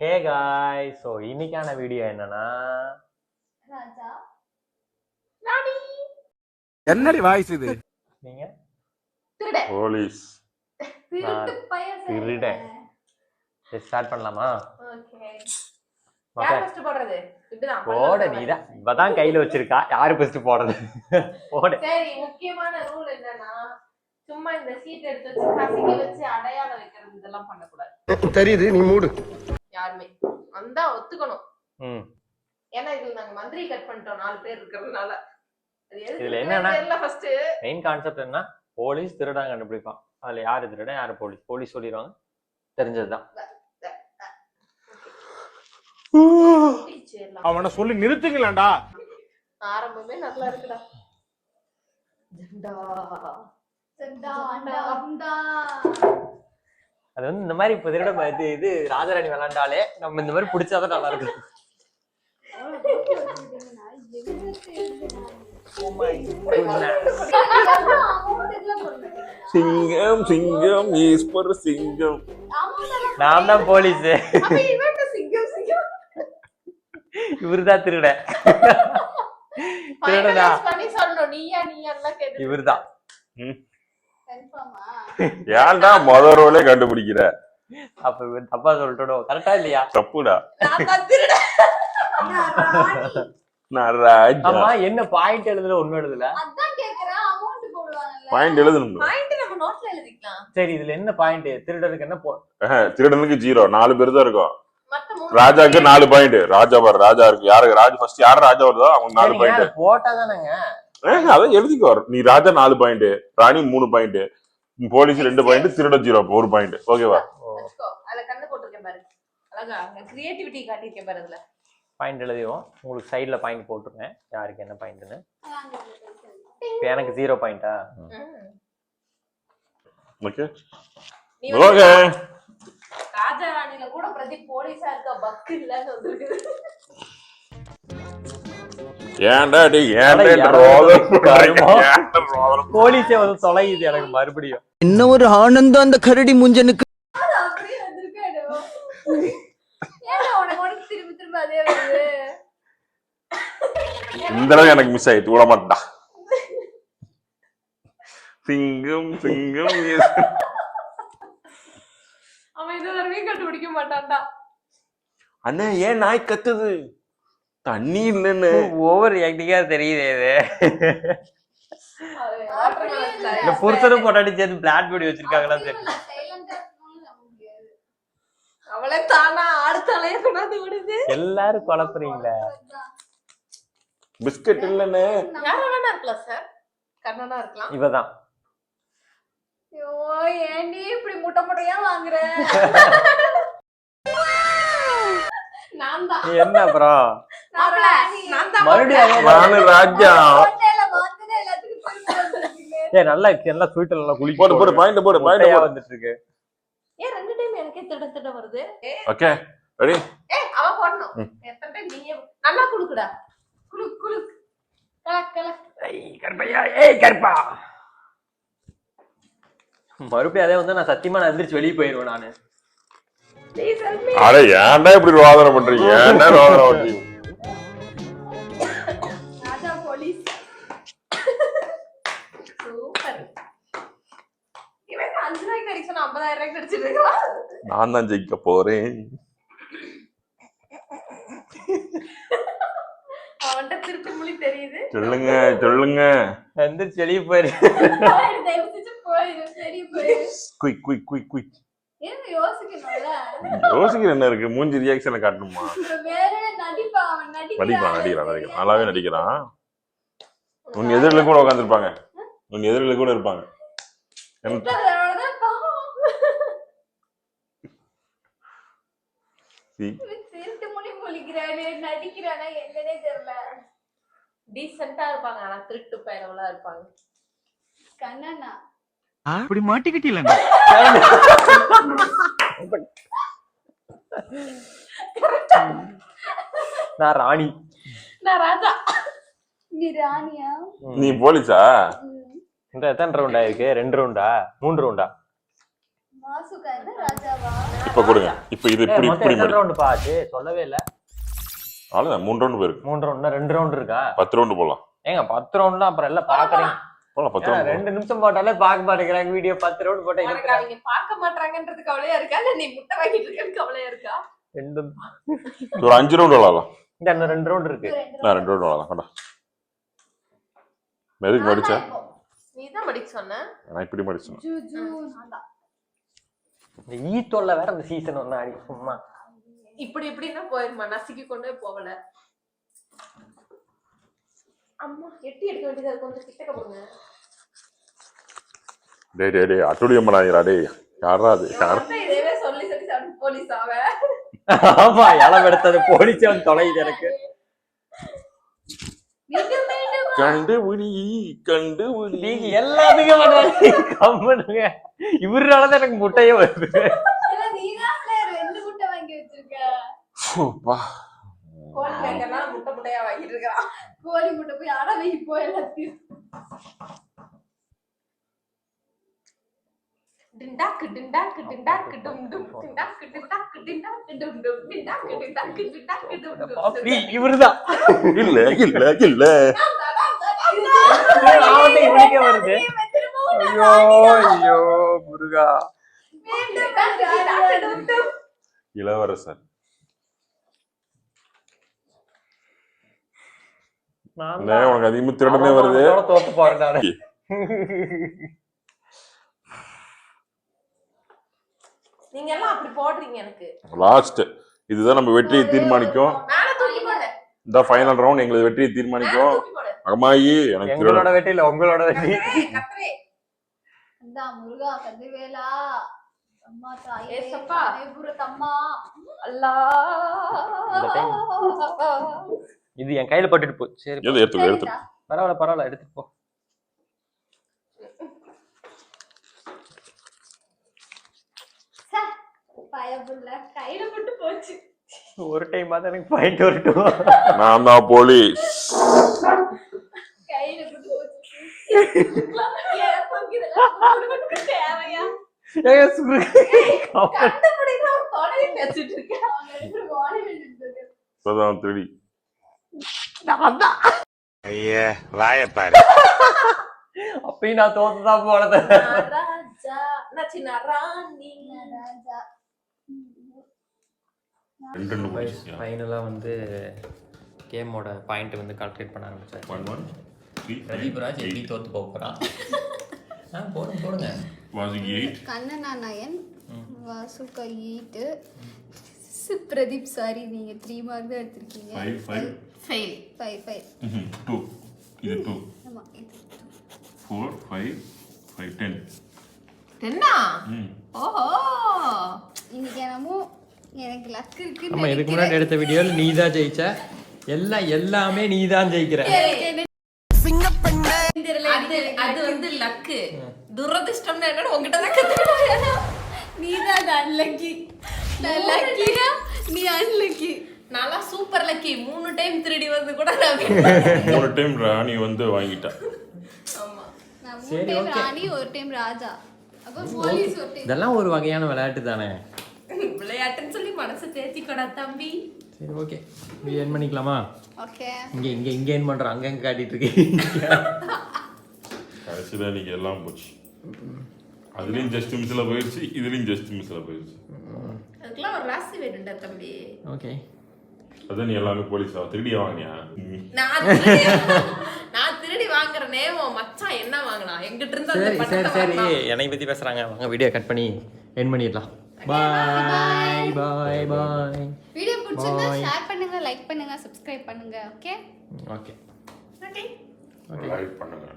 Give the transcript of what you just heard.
ஹே காய் ஸோ இன்னைக்கான வீடியோ என்னன்னா? ராஜா என்னடி வாய்ஸ் இது? நீங்க? போலீஸ். திருடன். ஸ்டார்ட் பண்ணலாமா? ஓகே. ஓகே யார் ஃபர்ஸ்ட் போடுறது? இப்படிதான் போட நீதான். இப்பதான் கையில வச்சிருக்கா. யாரு ஃபர்ஸ்ட் போடுறது? போடு. சரி முக்கியமான ரூல் என்னன்னா சும்மா இந்த சீட் எடுத்து வச்சு கசக்கி வச்சு அடையாளம் வைக்கிறது இதெல்லாம் பண்ணக்கூடாது. தெரியுது நீ மூடு. யாருமே. வந்தா ஒத்துக்கணும். ம். ஏன்னா இதுல நாங்க மந்திரி கட் பண்ணிட்டோம். நாலு பேர் இருக்கிறதுனால. இதுல என்னன்னா- ஃபர்ஸ்ட் மெயின் கான்செப்ட் என்ன போலீஸ் திருடன் கண்டுபிடிப்பான். அதுல யாரு திருடன் யாரு போலீஸ் போலீஸ் சொல்லிடுவாங்க. தெரிஞ்சதுதான். அவனை சொல்லி நிறுத்துங்களேன்டா. ஆரம்பமே நல்லா இருக்குடா. ஜெண்டா. அது வந்து இந்த மாதிரி இப்போ திருட இது இது ராஜராணி விளாண்டாலே நம்ம இந்த மாதிரி பிடிச்சாதான் நல்லா இருக்கும். சிங்கம் சிங்கம் ஈஸ்வர் சிங்கம். நான் தான் போலீஸ். இவருதான் திருட. திருடனா? Finalize பண்ணி ஏன்டா முத ரோலே கண்டுபிடிக்கிற? அப்ப தப்பா சொல்லிட்டோம் கரெக்டா இல்லையா? தப்புடா. நான் ராஜா. ஆமா என்ன பாயிண்ட் எழுதுல ஒண்ணும் எழுதல. பாயிண்ட் எழுதணும் பாயிண்ட் நம்ம நோட்ல எழுதிக்கலாம். சரி இதுல என்ன பாயிண்ட் திருடனுக்கு என்ன போ திருடனுக்கு ஜீரோ நாலு பேர் தான் இருக்கும். மத்த மூணு ராஜாக்கு நாலு பாயிண்ட் ராஜா பாரு ராஜா இருக்கு. யாருக்கு ராஜா ஃபர்ஸ்ட் யாரு ராஜா வருதோ அவங்க நாலு பாயிண்ட் அது போட்டாதானங்க அதை எழுதிக்கோ. நீ ராஜா நாலு பாயிண்ட் ராணி மூணு பாயிண்ட் போலீஸ் ரெண்டு பாயிண்ட் திருடன் ஜீரோ ஒரு பாயிண்ட் ஓகேவா அதுல கண்ணு போட்டிருக்கேன் பாரு. அழகா கிரியேட்டிவிட்டி காட்டியிருக்கேன் பாரு அதுல. பாயிண்ட் எழுதிவோம் உங்களுக்கு சைடுல பாயிண்ட் போட்டுருங்க யாருக்கு என்ன பாயிண்ட்னு இப்ப எனக்கு ஜீரோ பாயிண்டா. ஓகே ஓகே ராஜா ராணில கூட பிரதீப் போலீஸா இருக்க? பக்கு இல்லன்னு வந்திருக்கு போலீஸே வந்து தொலையுது எனக்கு மறுபடியும். என்ன ஒரு ஆனந்தம் அந்த கரடி முஞ்சனுக்கு. இந்த தடவை எனக்கு மிஸ் ஆயிட்டு விட மாட்டா சிங்கம் சிங்கம். அவன் இது வரைக்கும் கண்டுபிடிக்க மாட்டான்டா. அண்ணா ஏன் நாய் கத்துது? தண்ணி இல்லைன்னு. ஓவர் ஆக்டிங்கா தெரியுது இது. இந்த புருஷனும் பொண்டாட்டி சேர்ந்து பிளாட் படி வச்சிருக்காங்களா தெரியல அவளே தானா அடுத்தாலே கொண்டாந்து விடுது. எல்லாரும் குழப்புறீங்களே. பிஸ்கட் இல்லைன்னு. யாரா வேணா இருக்கலாம் சார் கண்ணனா இருக்கலாம். இவதான். ஐயோ இப்படி முட்டை முட்டையா வாங்குற? நான் தான். நீ என்ன அப்புறம் மறுபடியும் ராஜா. ஏ நல்லா நல்லா ஸ்வீட் நல்லா குளிக்க போடு போடு பாயிண்ட் போடு பாயிண்ட் போடு. வந்துட்டு இருக்கு ஏன் ரெண்டு டைம் எனக்கே திட திட வருது. ஓகே ரெடி ஏ அவ போடணும். எத்தனை டைம் நீயே நல்லா குடுக்குடா. குளு குளு கலக் கலக். ஏய் கருப்பையா. ஏய் கருப்பா. மறுபடியும் அதே வந்து நான் சத்தியமா நான் எந்திரிச்சு வெளியே போயிருவேன் நானு. அட ஏன்டா இப்படி ரோதனை பண்றீங்க? ஏன்டா ரோதனை பண்றீங்க? ஐம்பதாயிரம் இருக்கலாம் நான் தான் ஜெயிக்க போறேன். அவன்கிட்ட தெரியுது. சொல்லுங்க சொல்லுங்க. எந்திரிச்சு வெளியே போயிரு. Quick quick quick quick? யோசிக்கிற என்ன இருக்கு? மூஞ்சி ரியாக்ஷனை காட்டணுமா? வேற நடிப்பா, அவன்? நடிக்கிறான். நடிக்கிறான் நடிக்கிறான். நடிக்கிறான். நல்லாவே நடிக்கிறான். உங்க எதிரில கூட உட்காந்துருப்பாங்க உங்க எதிரில கூட இருப்பாங்க. சி- திருட்டு மொழி முழிக்கிறானே, நடிக்கிறானா என்னன்னே தெரியல. டீசெண்டா இருப்பாங்க ஆனா திருட்டு பயணவளா இருப்பாங்க. கண்ணனா அப்படி மாட்டிக்கிட்டீங்களா நான் ராணி. நான் ராஜா. நீ ராணியா? நீ போலீஸா? இந்த எத்தனை ரவுண்டா இருக்கு ரெண்டு ரவுண்டா மூணு ரவுண்டா மாசுக்கா என்ன ராஜாவா? இப்ப கொடுங்க. இப்ப இது இப்படி இப்படி ரவுண்டு பாச்சு சொல்லவே இல்ல. அவ்வளவுதான் மூணு ரவுண்டு போயிருக்கு. மூணு ரவுண்ட் ரெண்டு ரவுண்ட் இருக்கா? பத்து ரவுண்டு போலாம். ஏங்க பத்து ரவுண்ட் அப்புறம் எல்லாம் பாக்குறீங்க போலாம் பத்து ரவுண்டு ரெண்டு நிமிஷம் போட்டாலே பார்க்க மாட்டேங்கிறாங்க வீடியோ பத்து ரவுண்ட் போட்டா அவங்க பார்க்க மாட்டாங்கன்றது கவலையா இருக்கா? இல்ல நீ முட்டை வாங்கிட்டு இருக்கன்னு கவலையா இருக்கா? ரெண்டு ஒரு அஞ்சு ரவுண்டு விளாடலாம். இந்த இன்னும் ரெண்டு ரவுண்ட் இருக்கு. நான் ரெண்டு ரவுண்டு விளாடலாம் கொண்டா. எதுக்கு மடிச்ச நீ தான் படிக்க சொன்ன? நான் இப்படி மடிச்சேன் ஜூ ஜூ. அதான். இந்த ஈ தொல்லை வேற இந்த சீசன் ஒன்னு அடி சும்மா. இப்படி இப்படின்னா போயிருமா? நசுக்கி கொண்டே போகல. அம்மா எட்டி எடுக்க வேண்டியதா கொஞ்சம் கிட்டக்க போங்க. டேய் டேய் டேய் அட்டுடியம் பண்ணாதீங்களா டேய். யாரா அது? யார்? இதேவே சொல்லி சொல்லி சாப்பிட்டு போலீஸ் ஆவ. ஆமா இளம் எடுத்தது போலீஸ் வந்து தொலையுது எனக்கு. மீண்டும் மீண்டும் கண்டுபிடி கண்டுபிடி நீங்க எல்லாத்துக்கும் பண்ணுவாங்க கம்முனுங்க. இவராலதான் எனக்கு முட்டையே வருது. டிண்டாக்கு டிண்டாக்கு டிண்டாக்கு டும் டும். டிண்டாக்கு டிண்டாக்கு டிண்டாக்கு டும் டும். டிண்டாக்கு டிண்டாக்கு டிண்டாக்கு டும் டும். இவருதான். இல்ல இல்ல இல்ல. இவனுக்கே வருது ஐயோ ஐயோ முருகா என்ன உனக்கு அதிகமா திருடனே வருது. தோத்து போறேன் நானு நீங்க எல்லாம் அப்படி போடுறீங்க எனக்கு. லாஸ்ட் இதுதான் நம்ம வெற்றியை தீர்மானிக்கும். இந்த ஃபைனல் ரவுண்ட் எங்களுக்கு வெற்றியை தீர்மானிக்கும். அம்மாயி எனக்கு எங்களோட வெட்டி இல்ல உங்களோட வெட்டி முருகா கதிர்வேலா அம்மா தாயே ஏசப்பா. தம்மா அல்லா. இது என் கையில பட்டுட்டு போ. சரி எது எடுத்து பரவாயில்ல பரவாயில்ல எடுத்துட்டு போ. ஒரு டைம் எனக்கு பாயிண்ட் வரட்டும்? நான் தான் போலீஸ். இப்பதான் திருடி ஐயே வாயப்பாரு அப்பயும் நான் தோத்துதான் போனது ராஜா ராஜா ஃபைனலா வந்து கேமோட பாயிண்ட் வந்து கால்குலேட் பண்ண ஆரம்பிச்சாரு ஒன் ஒன் த்ரீ பிரதீப்ராஜ் எப்படி தோத்து போக போறான் ஆ போடுங்க போடுங்க. வாசிக்கு எயிட் கண்ணனா நயன் வாசுகா எயிட்டு பிரதீப் சாரி நீங்க த்ரீ மார்க் தான் எடுத்திருக்கீங்க. Five five fail five five two இது டூ ஆமா இது ஃபோர் ஃபைவ் ஃபைவ் டென் என்ன ம். ஓஹோ. இன்னைக்கு என்னமோ எனக்கு லக் இருக்கு ஆமா இதுக்கு முன்னாடி எடுத்த வீடியோல நீ தான் ஜெயிச்ச. எல்லாம் எல்லாமே நீ தான் ஜெயிக்கிற. அது அது வந்து லக்கு துரதிர்ஷ்டம்னு என்னன்னு உங்ககிட்ட தான் கத்துக்கிட்டேன் நீ தான் அன்லக்கி நான் லக்கினா நீ அன்லக்கி நல்லா சூப்பர் லக்கி மூணு டைம் திருடி வந்து கூட நான் மூணு டைம் ராணி வந்து வாங்கிட்டா ஆமா. நான் மூணு சரி, டைம் okay. ராணி ஒரு டைம் ராஜா. அப்போ போலீஸ் ஒரு டைம் இதெல்லாம் ஒரு வகையான விளையாட்டு தானே? விளையாட்டுன்னு சொல்லி மனசு தேத்திக்கடா தம்பி. சரி ஓகே இது என் பண்ணிக்கலாமா? ஓகே இங்க இங்க இங்க என் பண்றோம் அங்க அங்க காட்டிட்டு இருக்கீங்க கடைசியில நீங்க எல்லாம் போச்சு. அதுலயும் ஜஸ்ட் மிஸ்ல போயிருச்சு இதுலயும் ஜஸ்ட் மிஸ்ல போயிருச்சு. அதுக்கெல்லாம் ஒரு ராசி வேணும்டா தம்பி. ஓகே அதான் நீ எல்லாமே போலீஸா திருடியா வாங்கினியா? ம். நான் திருடி நான் திருடி வாங்குறனே மச்சான் என்ன வாங்கினா? எங்கிட்ட இருந்து அந்த சரி சரி சரி. என்னை பத்தி பேசுறாங்க. வாங்க வீடியோ கட் பண்ணி என் பண்ணிடலாம். பாய் பாய் பாய் வீடியோ பிடிச்சிருந்தா. ஷேர் பண்ணுங்க லைக் பண்ணுங்க சப்ஸ்கிரைப் பண்ணுங்க ஓகே ஓகே. ஓகே லைக் பண்ணுங்க